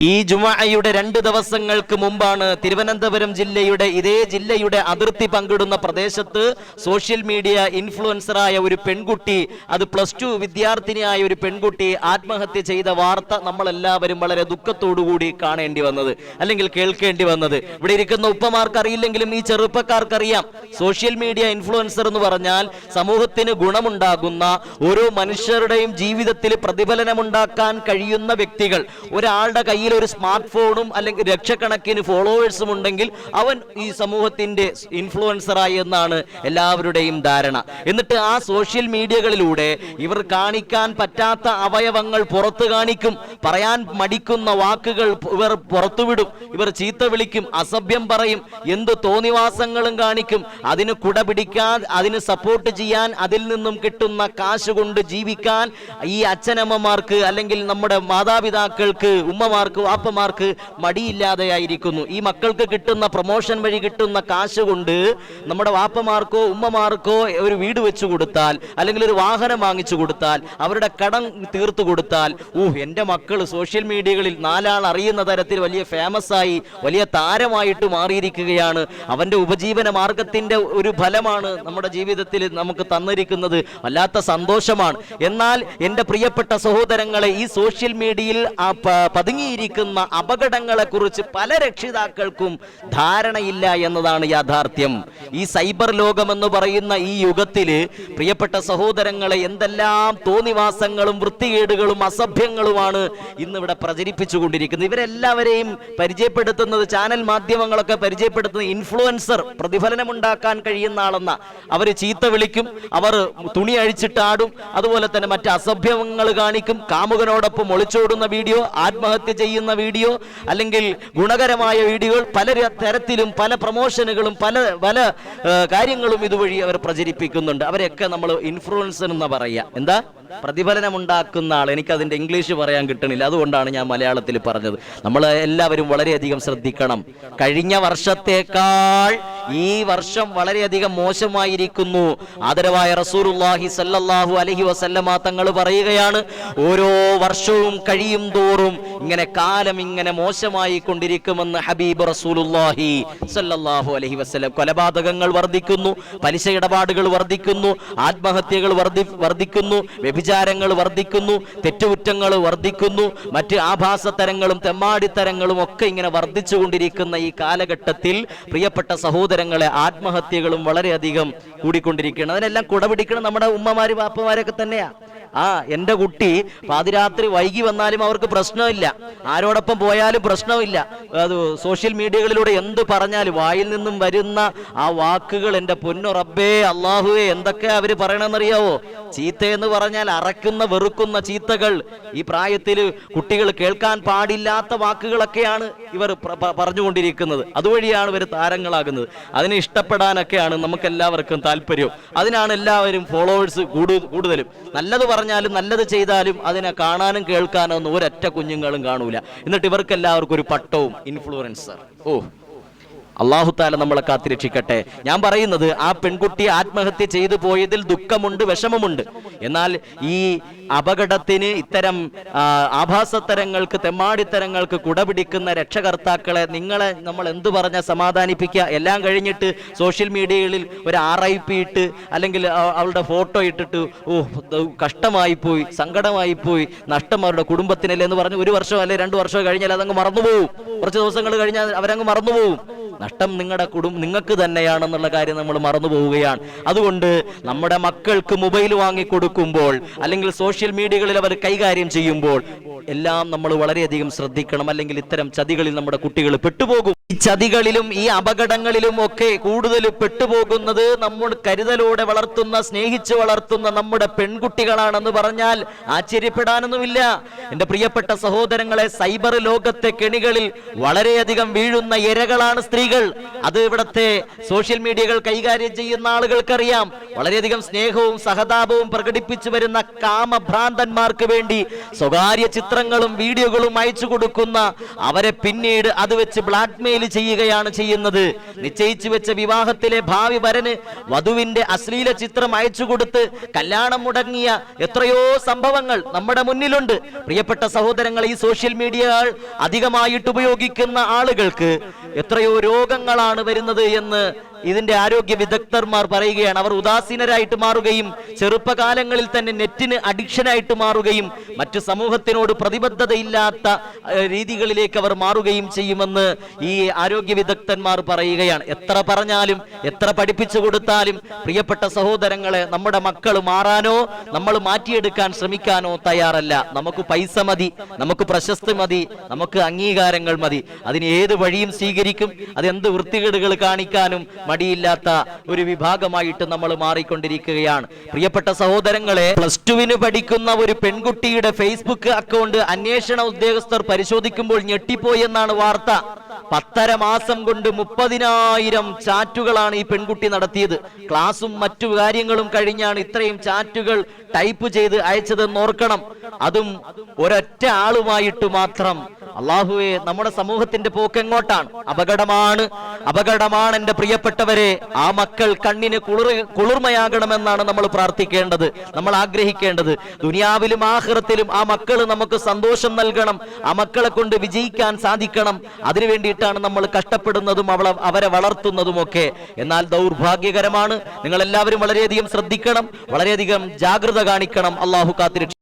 ഈ ജുമായയുടെ രണ്ട് ദിവസങ്ങൾക്ക് മുമ്പാണ് തിരുവനന്തപുരം ജില്ലയുടെ ഇതേ ജില്ലയുടെ അതിർത്തി പങ്കിടുന്ന പ്രദേശത്ത് സോഷ്യൽ മീഡിയ ഇൻഫ്ലുവൻസറായ ഒരു പെൺകുട്ടി അത് പ്ലസ് ടു വിദ്യാർത്ഥിനിയായ ഒരു പെൺകുട്ടി ആത്മഹത്യ ചെയ്ത വാർത്ത നമ്മളെല്ലാവരും വളരെ ദുഃഖത്തോടുകൂടി കാണേണ്ടി വന്നത് അല്ലെങ്കിൽ കേൾക്കേണ്ടി വന്നത്. ഇവിടെ ഇരിക്കുന്ന ഉപ്പമാർക്ക് അറിയില്ലെങ്കിലും ഈ ചെറുപ്പക്കാർക്കറിയാം. സോഷ്യൽ മീഡിയ ഇൻഫ്ലുവൻസർ എന്ന് പറഞ്ഞാൽ സമൂഹത്തിന് ഗുണമുണ്ടാകുന്ന ഓരോ മനുഷ്യരുടെയും ജീവിതത്തിൽ പ്രതിഫലനമുണ്ടാക്കാൻ കഴിയുന്ന വ്യക്തികൾ. ഒരാളുടെ കയ്യിൽ ഒരു സ്മാർട്ട് ഫോണും അല്ലെങ്കിൽ ലക്ഷക്കണക്കിന് ഫോളോവേഴ്സും ഉണ്ടെങ്കിൽ അവൻ ഈ സമൂഹത്തിന്റെ ഇൻഫ്ലുവൻസറായി എന്നാണ് എല്ലാവരുടെയും ധാരണ. എന്നിട്ട് ആ സോഷ്യൽ മീഡിയകളിലൂടെ ഇവർ കാണിക്കാൻ പറ്റാത്ത അവയവങ്ങൾ പുറത്തു കാണിക്കും പറയാൻ മടിക്കുന്ന വാക്കുകൾ ഇവർ പുറത്തുവിടും ഇവർ ചീത്ത വിളിക്കും അസഭ്യം പറയും എന്ത് തോന്നിവാസങ്ങളും കാണിക്കും അതിന് കുട പിടിക്കാൻ അതിന് സപ്പോർട്ട് ചെയ്യാൻ അതിൽ നിന്നും കിട്ടുന്ന കാശ് കൊണ്ട് ജീവിക്കാൻ ഈ അച്ഛനമ്മമാർക്ക് അല്ലെങ്കിൽ നമ്മുടെ മാതാപിതാക്കൾക്ക് ഉമ്മമാർക്ക് വാപ്പമാർക്ക് മടിയില്ലാതെയായിരിക്കുന്നു. ഈ മക്കൾക്ക് കിട്ടുന്ന പ്രൊമോഷൻ വഴി കിട്ടുന്ന കാശ് കൊണ്ട് നമ്മുടെ വാപ്പമാർക്കോ ഉമ്മമാർക്കോ ഒരു വീട് വെച്ചു കൊടുത്താൽ അല്ലെങ്കിൽ ഒരു വാഹനം വാങ്ങിച്ചു കൊടുത്താൽ അവരുടെ കടം തീർത്തു കൊടുത്താൽ ഊഹ് എന്റെ മക്കൾ സോഷ്യൽ മീഡിയകളിൽ നാലാൾ അറിയുന്ന തരത്തിൽ വലിയ ഫേമസ് ആയി വലിയ താരമായിട്ട് മാറിയിരിക്കുകയാണ്. അവന്റെ ഉപജീവന മാർഗത്തിന്റെ ഒരു ഫലമാണ് നമ്മുടെ ജീവിതത്തിൽ നമുക്ക് തന്നിരിക്കുന്നത്. വല്ലാത്ത സന്തോഷമാണ്. എന്നാൽ എന്റെ പ്രിയപ്പെട്ട സഹോദരങ്ങളെ ഈ സോഷ്യൽ മീഡിയയിൽ ആ പ- അപകടങ്ങളെക്കുറിച്ച് അപകടങ്ങളെ കുറിച്ച് പല രക്ഷിതാക്കൾക്കും ധാരണയില്ല എന്നതാണ് യാഥാർത്ഥ്യം. ഈ സൈബർ ലോകമെന്ന് പറയുന്ന ഈ യുഗത്തിൽ പ്രിയപ്പെട്ട സഹോദരങ്ങളെ എന്തെല്ലാം തോന്നിവാസങ്ങളും വൃത്തികേടുകളും അസഭ്യങ്ങളുമാണ് ഇന്നിവിടെ പ്രചരിപ്പിച്ചുകൊണ്ടിരിക്കുന്നത്. ഇവരെല്ലാവരെയും പരിചയപ്പെടുത്തുന്നത് ചാനൽ മാധ്യമങ്ങളൊക്കെ പരിചയപ്പെടുത്തുന്ന ഇൻഫ്ലുവൻസർ പ്രതിഫലനമുണ്ടാക്കാൻ കഴിയുന്ന ആളെന്ന. അവർ ചീത്ത വിളിക്കും അവർ തുണി അഴിച്ചിട്ടാടും അതുപോലെ തന്നെ മറ്റ് അസഭ്യങ്ങൾ കാണിക്കും. കാമുകനോടൊപ്പം ഒളിച്ചോടുന്ന വീഡിയോ ആത്മഹത്യ ചെയ്യുന്ന വീഡിയോ അല്ലെങ്കിൽ ഗുണകരമായ വീഡിയോകൾ പല തരത്തിലും പല പ്രൊമോഷനുകളും പല പല കാര്യങ്ങളും ഇതുവഴി അവർ പ്രചരിപ്പിക്കുന്നുണ്ട്. അവരെയൊക്കെ നമ്മൾ ഇൻഫ്ലുവൻസർ എന്ന് പറയുക എന്താ? പ്രതിഫലനം ഉണ്ടാക്കുന്ന ആൾ എനിക്ക് അതിന്റെ ഇംഗ്ലീഷ് പറയാൻ കിട്ടണില്ല. അതുകൊണ്ടാണ് ഞാൻ മലയാളത്തിൽ പറഞ്ഞത്. നമ്മൾ എല്ലാവരും വളരെയധികം ശ്രദ്ധിക്കണം. കഴിഞ്ഞ വർഷത്തേക്കാൾ ഈ വർഷം വളരെയധികം മോശമായിരിക്കുന്നു. ആദരവായ റസൂലുള്ളാഹി സല്ലല്ലാഹു അലഹി വസല്ലമ തങ്ങൾ പറയുകയാണ് ഓരോ വർഷവും കഴിയും തോറും ഇങ്ങനെ കാലം ഇങ്ങനെ മോശമായി കൊണ്ടിരിക്കുമെന്ന് ഹബീബ് റസൂലുള്ളാഹി സല്ലല്ലാഹു അലഹി വസ്ലം കൊലപാതകങ്ങൾ വർദ്ധിക്കുന്നു പലിശ ഇടപാടുകൾ വർദ്ധിക്കുന്നു ആത്മഹത്യകൾ വർദ്ധി വർദ്ധിക്കുന്നു വ്യഭിചാരങ്ങൾ വർദ്ധിക്കുന്നു തെറ്റുകുറ്റങ്ങൾ വർദ്ധിക്കുന്നു മറ്റ് ആഭാസതരങ്ങളും തെമ്മാടിത്തരങ്ങളും ഒക്കെ ഇങ്ങനെ വർദ്ധിച്ചുകൊണ്ടിരിക്കുന്ന ഈ കാലഘട്ടത്തിൽ പ്രിയപ്പെട്ട സഹോദരങ്ങളെ ആത്മഹത്യകളും വളരെയധികം കൂടിക്കൊണ്ടിരിക്കുകയാണ്. അതിനെല്ലാം കുടപിടിക്കണം നമ്മുടെ ഉമ്മമാര് പാപ്പമാരൊക്കെ തന്നെയാ. ആ എന്റെ കുട്ടി പാതിരാത്രി വൈകി വന്നാലും അവർക്ക് പ്രശ്നമില്ല. ആരോടൊപ്പം പോയാലും പ്രശ്നമില്ല. അത് സോഷ്യൽ മീഡിയകളിലൂടെ എന്ത് പറഞ്ഞാലും വായിൽ നിന്നും വരുന്ന ആ വാക്കുകൾ എന്റെ പൊന്നു റബ്ബേ അള്ളാഹുവേ എന്തൊക്കെ അവർ പറയണമെന്നറിയാവോ ചീത്ത എന്ന് പറഞ്ഞാൽ അറക്കുന്ന വെറുക്കുന്ന ചീത്തകൾ. ഈ പ്രായത്തിൽ കുട്ടികൾ കേൾക്കാൻ പാടില്ലാത്ത വാക്കുകളൊക്കെയാണ് ഇവർ പറഞ്ഞുകൊണ്ടിരിക്കുന്നത്. അതുവഴിയാണ് ഇവർ താരങ്ങളാകുന്നത്. അതിനെ ഇഷ്ടപ്പെടാനൊക്കെയാണ് നമുക്ക് എല്ലാവർക്കും താല്പര്യം. അതിനാണ് എല്ലാവരും ഫോളോവേഴ്സ് കൂടുതലും. നല്ലത് പറഞ്ഞാലും നല്ലത് ചെയ്താലും അതിനെ കാണാനും കേൾക്കാനും ഒന്നും ഒരൊറ്റ കുഞ്ഞുങ്ങളും കാണൂല. എന്നിട്ട് ഇവർക്കെല്ലാവർക്കും ഒരു പട്ടവും ഇൻഫ്ലുവൻസർ ഓ. അള്ളാഹു താല നമ്മളെ കാത്തിരക്ഷിക്കട്ടെ ഞാൻ പറയുന്നത് ആ പെൺകുട്ടി ആത്മഹത്യ ചെയ്തു പോയതിൽ ദുഃഖമുണ്ട് വിഷമമുണ്ട്. എന്നാൽ ഈ അപകടത്തിന് ഇത്തരം ആഭാസത്തരങ്ങൾക്ക് തെമ്മാടിത്തരങ്ങൾക്ക് കുടപിടിക്കുന്ന രക്ഷകർത്താക്കളെ നിങ്ങളെ നമ്മൾ എന്തു പറഞ്ഞ സമാധാനിപ്പിക്കുക? എല്ലാം കഴിഞ്ഞിട്ട് സോഷ്യൽ മീഡിയകളിൽ ഒരു ആർ ഐ പി ഇട്ട് അല്ലെങ്കിൽ അവളുടെ ഫോട്ടോ ഇട്ടിട്ട് ഓ കഷ്ടമായി പോയി പോയി നഷ്ടം അവരുടെ കുടുംബത്തിനല്ലേ എന്ന് പറഞ്ഞ് ഒരു വർഷം അല്ലെ രണ്ടു വർഷം കഴിഞ്ഞാൽ അതങ്ങ് മറന്നുപോകും. കുറച്ച് ദിവസങ്ങൾ കഴിഞ്ഞാൽ അവരങ്ങ് മറന്നുപോകും. നഷ്ടം നിങ്ങളുടെ കുടുംബം നിങ്ങൾക്ക് തന്നെയാണെന്നുള്ള കാര്യം നമ്മൾ മറന്നു പോവുകയാണ്. അതുകൊണ്ട് നമ്മുടെ മക്കൾക്ക് മൊബൈൽ വാങ്ങി കൊടുക്കുമ്പോൾ അല്ലെങ്കിൽ സോഷ്യൽ മീഡിയകളിൽ അവർ കൈകാര്യം ചെയ്യുമ്പോൾ എല്ലാം നമ്മൾ വളരെയധികം ശ്രദ്ധിക്കണം. അല്ലെങ്കിൽ ഇത്തരം ചതികളിൽ നമ്മുടെ കുട്ടികൾ പെട്ടുപോകും. ചതികളിലും ഈ അപകടങ്ങളിലും ഒക്കെ കൂടുതൽ പെട്ടുപോകുന്നത് നമ്മൾ കരുതലോടെ വളർത്തുന്ന സ്നേഹിച്ച് വളർത്തുന്ന നമ്മുടെ പെൺകുട്ടികളാണെന്ന് പറഞ്ഞാൽ ആശ്ചര്യപ്പെടാനൊന്നുമില്ല. എന്റെ പ്രിയപ്പെട്ട സഹോദരങ്ങളെ സൈബർ ലോകത്തെ കെണികളിൽ വളരെയധികം വീഴുന്ന ഇരകളാണ് സ്ത്രീകൾ. അത് ഇവിടത്തെ സോഷ്യൽ മീഡിയകൾ കൈകാര്യം ചെയ്യുന്ന ആളുകൾക്കറിയാം. വളരെയധികം സ്നേഹവും സഹതാപവും പ്രകടിപ്പിച്ചു വരുന്ന കാമഭ്രാന്തന്മാർക്ക് വേണ്ടി സ്വകാര്യ ചിത്രങ്ങളും വീഡിയോകളും അയച്ചു കൊടുക്കുന്ന അവരെ പിന്നീട് അത് വെച്ച് ബ്ലാക്ക് മെയിൽ ചെയ്യുകയാണ് ചെയ്യുന്നത്. നിശ്ചയിച്ചു വെച്ച വിവാഹത്തിലെ ഭാവി വരന് വധുവിന്റെ അശ്ലീല ചിത്രം അയച്ചു കൊടുത്ത് കല്യാണം മുടങ്ങിയ എത്രയോ സംഭവങ്ങൾ നമ്മുടെ മുന്നിലുണ്ട്. പ്രിയപ്പെട്ട സഹോദരങ്ങൾ ഈ സോഷ്യൽ മീഡിയ അധികമായിട്ട് ഉപയോഗിക്കുന്ന ആളുകൾക്ക് എത്രയോ രോഗങ്ങളാണ് വരുന്നത് എന്ന് ഇതിന്റെ ആരോഗ്യ വിദഗ്ധർമാർ പറയുകയാണ്. അവർ ഉദാസീനരായിട്ട് മാറുകയും ചെറുപ്പകാലങ്ങളിൽ തന്നെ നെറ്റിന് അഡിക്ഷനായിട്ട് മാറുകയും മറ്റു സമൂഹത്തിനോട് പ്രതിബദ്ധതയില്ലാത്ത രീതികളിലേക്ക് അവർ മാറുകയും ചെയ്യുമെന്ന് ഈ ആരോഗ്യ വിദഗ്ധന്മാർ പറയുകയാണ്. എത്ര പറഞ്ഞാലും എത്ര പഠിപ്പിച്ചു കൊടുത്താലും പ്രിയപ്പെട്ട സഹോദരങ്ങളെ നമ്മുടെ മക്കൾ മാറാനോ നമ്മൾ മാറ്റിയെടുക്കാൻ ശ്രമിക്കാനോ തയ്യാറല്ല. നമുക്ക് പൈസ മതി നമുക്ക് പ്രശസ്തി മതി നമുക്ക് അംഗീകാരങ്ങൾ മതി. അതിന് ഏത് വഴിയും സ്വീകരിക്കും അതെന്ത് വൃത്തികേടുകൾ കാണിക്കാനും മടിയില്ലാത്ത ഒരു വിഭാഗമായിട്ട് നമ്മൾ മാറിക്കൊണ്ടിരിക്കുകയാണ്. പ്രിയപ്പെട്ട സഹോദരങ്ങളെ പ്ലസ് ടുവിന് പഠിക്കുന്ന ഒരു പെൺകുട്ടിയുടെ ഫേസ്ബുക്ക് അക്കൗണ്ട് അന്വേഷണ ഉദ്യോഗസ്ഥർ പരിശോധിക്കുമ്പോൾ ഞെട്ടിപ്പോയെന്നാണ് വാർത്ത. പത്തര മാസം കൊണ്ട് മുപ്പതിനായിരം ചാറ്റുകളാണ് ഈ പെൺകുട്ടി നടത്തിയത്. ക്ലാസും മറ്റു കാര്യങ്ങളും കഴിഞ്ഞാണ് ഇത്രയും ചാറ്റുകൾ ടൈപ്പ് ചെയ്ത് അയച്ചതെന്ന് ഓർക്കണം. അതും ഒരൊറ്റ ആളുമായിട്ട് മാത്രം അള്ളാഹുവെ നമ്മുടെ സമൂഹത്തിന്റെ പോക്ക് എങ്ങോട്ടാണ്? അപകടമാണ്. അപകടമാണ് എന്റെ പ്രിയപ്പെട്ടവരെ. ആ മക്കൾ കണ്ണിന് കുളിർ കുളിർമയാകണമെന്നാണ് നമ്മൾ പ്രാർത്ഥിക്കേണ്ടത്. നമ്മൾ ആഗ്രഹിക്കേണ്ടത്. ദുനിയാവിലും ആഹ്റത്തിലും ആ മക്കൾ നമുക്ക് സന്തോഷം നൽകണം. ആ മക്കളെ കൊണ്ട് വിജയിക്കാൻ സാധിക്കണം. അതിനു വേണ്ടിയിട്ടാണ് നമ്മൾ കഷ്ടപ്പെടുന്നതും അവളെ അവരെ വളർത്തുന്നതും ഒക്കെ എന്നാൽ ദൗർഭാഗ്യകരമാണ്. നിങ്ങൾ എല്ലാവരും വളരെയധികം ശ്രദ്ധിക്കണം. വളരെയധികം ജാഗ്രത കാണിക്കണം. അള്ളാഹു കാത്തിരക്ഷ